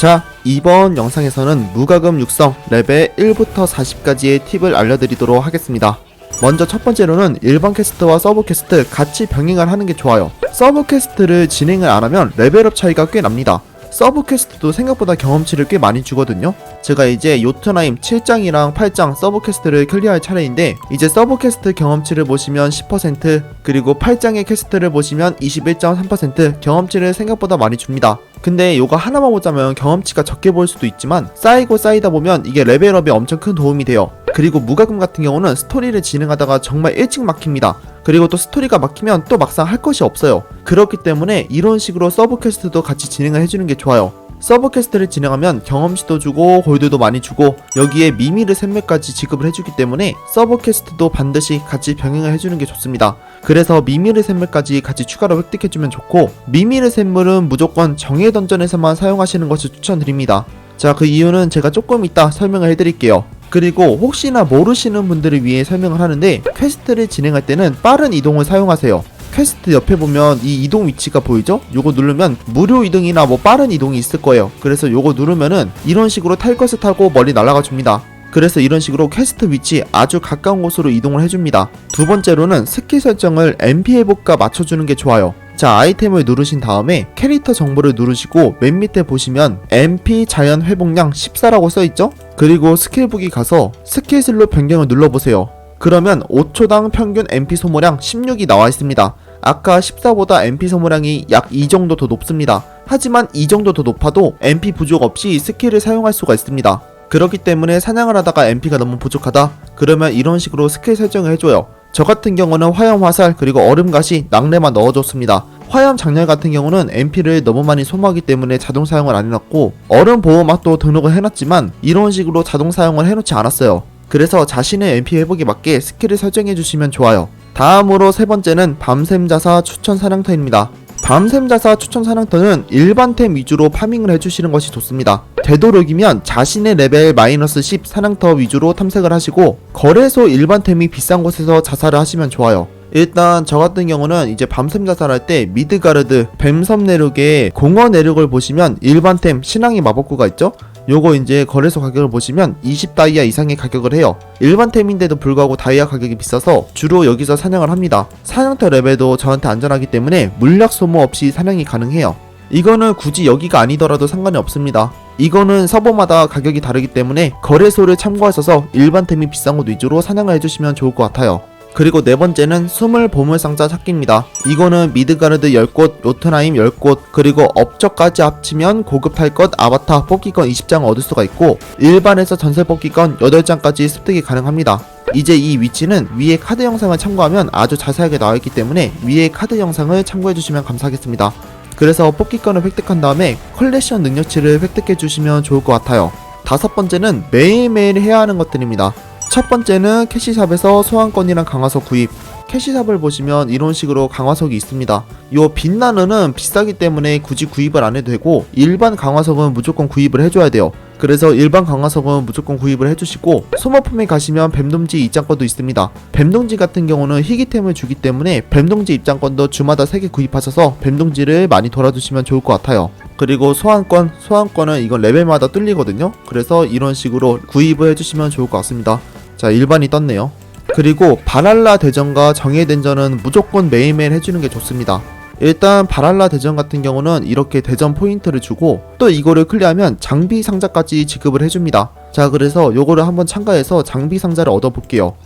자, 이번 영상에서는 무과금 육성 레벨 1부터 40까지의 팁을 알려드리도록 하겠습니다. 먼저 첫 번째로는 일반 캐스트와 서브 캐스트 같이 병행을 하는 게 좋아요. 서브 캐스트를 진행을 안 하면 레벨업 차이가 꽤 납니다. 서브 퀘스트도 생각보다 경험치를 꽤 많이 주거든요. 제가 이제 요트나임 7장이랑 8장 서브 퀘스트를 클리어할 차례인데 이제 서브 퀘스트 경험치를 보시면 10% 그리고 8장의 퀘스트를 보시면 21.3% 경험치를 생각보다 많이 줍니다. 근데 요거 하나만 보자면 경험치가 적게 보일 수도 있지만 쌓이고 쌓이다 보면 이게 레벨업에 엄청 큰 도움이 돼요. 그리고 무과금 같은 경우는 스토리를 진행하다가 정말 일찍 막힙니다. 그리고 또 스토리가 막히면 또 막상 할 것이 없어요. 그렇기 때문에 이런 식으로 서브 퀘스트도 같이 진행을 해주는 게 좋아요. 서브 퀘스트를 진행하면 경험치도 주고 골드도 많이 주고 여기에 미미르 샘물까지 지급을 해주기 때문에 서브 퀘스트도 반드시 같이 병행을 해주는 게 좋습니다. 그래서 미미르 샘물까지 같이 추가로 획득해주면 좋고 미미르 샘물은 무조건 정예 던전에서만 사용하시는 것을 추천드립니다. 자 그 이유는 제가 조금 이따 설명을 해드릴게요. 그리고 혹시나 모르시는 분들을 위해 설명을 하는데 퀘스트를 진행할 때는 빠른 이동을 사용하세요. 퀘스트 옆에 보면 이 이동 위치가 보이죠? 요거 누르면 무료 이동이나 뭐 빠른 이동이 있을 거예요. 그래서 요거 누르면은 이런 식으로 탈 것을 타고 멀리 날아가 줍니다. 그래서 이런 식으로 퀘스트 위치 아주 가까운 곳으로 이동을 해줍니다. 두 번째로는 스킬 설정을 MP 회복과 맞춰주는 게 좋아요. 자 아이템을 누르신 다음에 캐릭터 정보를 누르시고 맨 밑에 보시면 MP 자연 회복량 14라고 써있죠? 그리고 스킬북이 가서 스킬 슬롯 변경을 눌러보세요. 그러면 5초당 평균 MP 소모량 16이 나와 있습니다. 아까 14보다 MP 소모량이 약2 정도 더 높습니다. 하지만 이 정도 더 높아도 MP 부족 없이 스킬을 사용할 수가 있습니다. 그렇기 때문에 사냥을 하다가 MP가 너무 부족하다? 그러면 이런 식으로 스킬 설정을 해줘요. 저 같은 경우는 화염 화살 그리고 얼음 가시 낙뢰만 넣어줬습니다. 화염 장렬 같은 경우는 MP를 너무 많이 소모하기 때문에 자동 사용을 안 해놨고 얼음 보호막도 등록을 해놨지만 이런 식으로 자동 사용을 해놓지 않았어요. 그래서 자신의 MP 회복에 맞게 스킬을 설정해 주시면 좋아요. 다음으로 세 번째는 밤샘 자사 추천 사냥터입니다. 밤샘 자사 추천 사냥터는 일반템 위주로 파밍을 해주시는 것이 좋습니다. 되도록이면 자신의 레벨 마이너스 10 사냥터 위주로 탐색을 하시고 거래소 일반템이 비싼 곳에서 자살을 하시면 좋아요. 일단 저 같은 경우는 이제 밤샘 자살할 때 미드가르드 뱀섬 내륙에 공허 내륙을 보시면 일반템 신앙의 마법구가 있죠? 요거 이제 거래소 가격을 보시면 20다이아 이상의 가격을 해요. 일반템인데도 불구하고 다이아 가격이 비싸서 주로 여기서 사냥을 합니다. 사냥터 레벨도 저한테 안전하기 때문에 물약 소모 없이 사냥이 가능해요. 이거는 굳이 여기가 아니더라도 상관이 없습니다. 이거는 서버마다 가격이 다르기 때문에 거래소를 참고하셔서 일반템이 비싼 곳 위주로 사냥을 해주시면 좋을 것 같아요. 그리고 네 번째는 숨을 보물상자 찾기입니다. 이거는 미드가르드 10곳, 요트나임 10곳, 그리고 업적까지 합치면 고급 탈 것, 아바타, 뽑기권 20장을 얻을 수가 있고 일반에서 전설 뽑기권 8장까지 습득이 가능합니다. 이제 이 위치는 위에 카드 영상을 참고하면 아주 자세하게 나와 있기 때문에 위에 카드 영상을 참고해 주시면 감사하겠습니다. 그래서 뽑기권을 획득한 다음에 컬렉션 능력치를 획득해 주시면 좋을 것 같아요. 다섯 번째는 매일매일 해야 하는 것들입니다. 첫 번째는 캐시샵에서 소환권이랑 강화석 구입. 캐시샵을 보시면 이런 식으로 강화석이 있습니다. 요 빛나는은 비싸기 때문에 굳이 구입을 안 해도 되고 일반 강화석은 무조건 구입을 해줘야 돼요. 그래서 일반 강화석은 무조건 구입을 해주시고 소모품에 가시면 뱀동지 입장권도 있습니다. 뱀동지 같은 경우는 희귀템을 주기 때문에 뱀동지 입장권도 주마다 3개 구입하셔서 뱀동지를 많이 돌아두시면 좋을 것 같아요. 그리고 소환권, 소환권은 이건 레벨마다 뚫리거든요. 그래서 이런 식으로 구입을 해주시면 좋을 것 같습니다. 자, 일반이 떴네요. 그리고 바랄라 대전과 정예 대전은 무조건 매일매일 해주는 게 좋습니다. 일단 바랄라 대전 같은 경우는 이렇게 대전 포인트를 주고 또 이거를 클리어하면 장비 상자까지 지급을 해줍니다. 자 그래서 요거를 한번 참가해서 장비 상자를 얻어볼게요.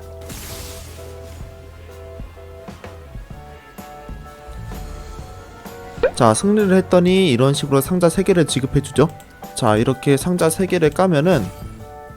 자 승리를 했더니 이런 식으로 상자 3개를 지급해주죠. 자 이렇게 상자 3개를 까면은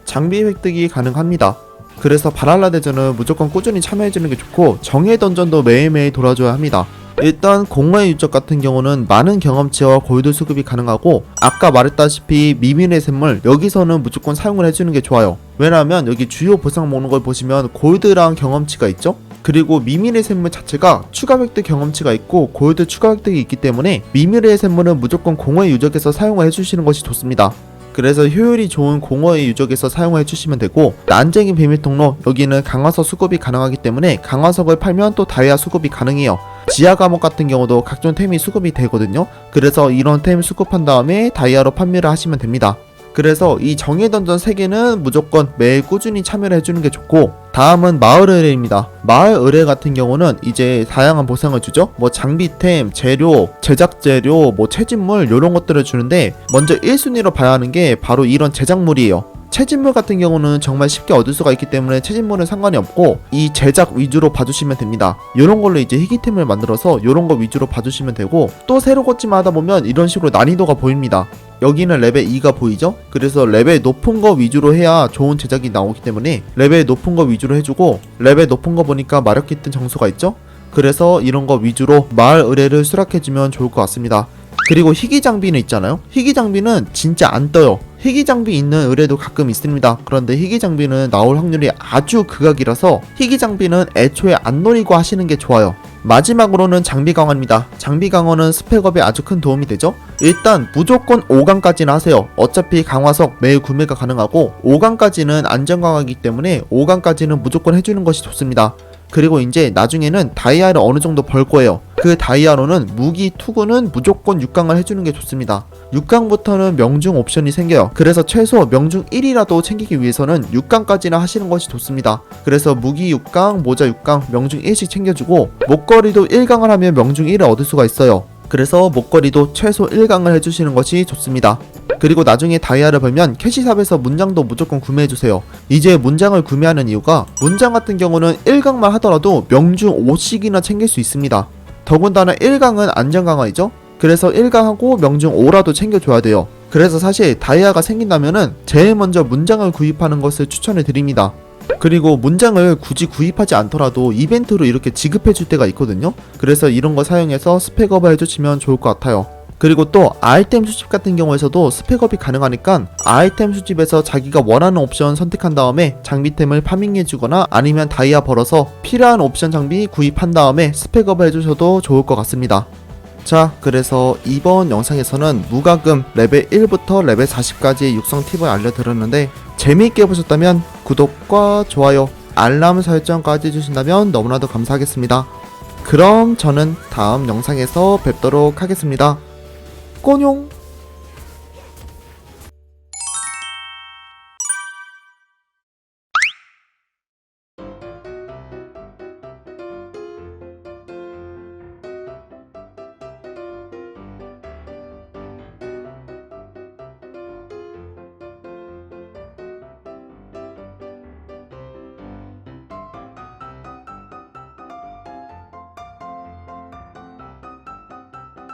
장비 획득이 가능합니다. 그래서 바랄라 대전은 무조건 꾸준히 참여해주는 게 좋고 정예 던전도 매일매일 돌아줘야 합니다. 일단 공허의 유적 같은 경우는 많은 경험치와 골드 수급이 가능하고 아까 말했다시피 미민의 샘물 여기서는 무조건 사용을 해주는 게 좋아요. 왜냐하면 여기 주요 보상 먹는 걸 보시면 골드랑 경험치가 있죠? 그리고 미밀의 샘물 자체가 추가 획득 경험치가 있고 골드 추가 획득이 있기 때문에 미밀의 샘물은 무조건 공허의 유적에서 사용을 해주시는 것이 좋습니다. 그래서 효율이 좋은 공허의 유적에서 사용해 주시면 되고 난쟁이 비밀 통로 여기는 강화석 수급이 가능하기 때문에 강화석을 팔면 또 다이아 수급이 가능해요. 지하 감옥 같은 경우도 각종 템이 수급이 되거든요. 그래서 이런 템 수급한 다음에 다이아로 판매를 하시면 됩니다. 그래서 이 정의 던전 3개는 무조건 매일 꾸준히 참여를 해주는 게 좋고 다음은 마을 의뢰입니다. 마을 의뢰 같은 경우는 이제 다양한 보상을 주죠. 뭐 장비템, 재료, 제작 재료, 뭐 채집물 이런 것들을 주는데 먼저 1순위로 봐야 하는 게 바로 이런 제작물이에요. 채집물 같은 경우는 정말 쉽게 얻을 수가 있기 때문에 채집물은 상관이 없고 이 제작 위주로 봐주시면 됩니다. 이런 걸로 이제 희귀템을 만들어서 이런 거 위주로 봐주시면 되고 또 새로 고침을 하다 보면 이런 식으로 난이도가 보입니다. 여기는 레벨 2가 보이죠? 그래서 레벨 높은 거 위주로 해야 좋은 제작이 나오기 때문에 레벨 높은 거 위주로 해주고 레벨 높은 거 보니까 마력 깃든 정수가 있죠? 그래서 이런 거 위주로 마을 의뢰를 수락해주면 좋을 것 같습니다. 그리고 희귀 장비는 있잖아요. 희귀 장비는 진짜 안 떠요. 희귀 장비 있는 의뢰도 가끔 있습니다. 그런데 희귀 장비는 나올 확률이 아주 극악이라서 희귀 장비는 애초에 안 노리고 하시는 게 좋아요. 마지막으로는 장비 강화입니다. 장비 강화는 스펙업에 아주 큰 도움이 되죠. 일단 무조건 5강까지는 하세요. 어차피 강화석 매일 구매가 가능하고 5강까지는 안전 강화이기 때문에 5강까지는 무조건 해주는 것이 좋습니다. 그리고 이제 나중에는 다이아를 어느 정도 벌 거예요. 그 다이아로는 무기 투구는 무조건 6강을 해주는 게 좋습니다. 6강부터는 명중 옵션이 생겨요. 그래서 최소 명중 1이라도 챙기기 위해서는 6강까지는 하시는 것이 좋습니다. 그래서 무기 6강, 모자 6강, 명중 1씩 챙겨주고 목걸이도 1강을 하면 명중 1을 얻을 수가 있어요. 그래서 목걸이도 최소 1강을 해주시는 것이 좋습니다. 그리고 나중에 다이아를 벌면 캐시샵에서 문장도 무조건 구매해주세요. 이제 문장을 구매하는 이유가 문장 같은 경우는 1강만 하더라도 명중 5씩이나 챙길 수 있습니다. 더군다나 1강은 안전 강화이죠? 그래서 1강하고 명중 5라도 챙겨줘야 돼요. 그래서 사실 다이아가 생긴다면은 제일 먼저 문장을 구입하는 것을 추천해 드립니다. 그리고 문장을 굳이 구입하지 않더라도 이벤트로 이렇게 지급해 줄 때가 있거든요. 그래서 이런 거 사용해서 스펙업을 해주시면 좋을 것 같아요. 그리고 또 아이템 수집 같은 경우에서도 스펙업이 가능하니까 아이템 수집에서 자기가 원하는 옵션 선택한 다음에 장비템을 파밍해주거나 아니면 다이아 벌어서 필요한 옵션 장비 구입한 다음에 스펙업을 해주셔도 좋을 것 같습니다. 자, 그래서 이번 영상에서는 무과금 레벨 1부터 레벨 40까지의 육성 팁을 알려드렸는데 재미있게 보셨다면 구독과 좋아요, 알람 설정까지 해주신다면 너무나도 감사하겠습니다. 그럼 저는 다음 영상에서 뵙도록 하겠습니다. 够用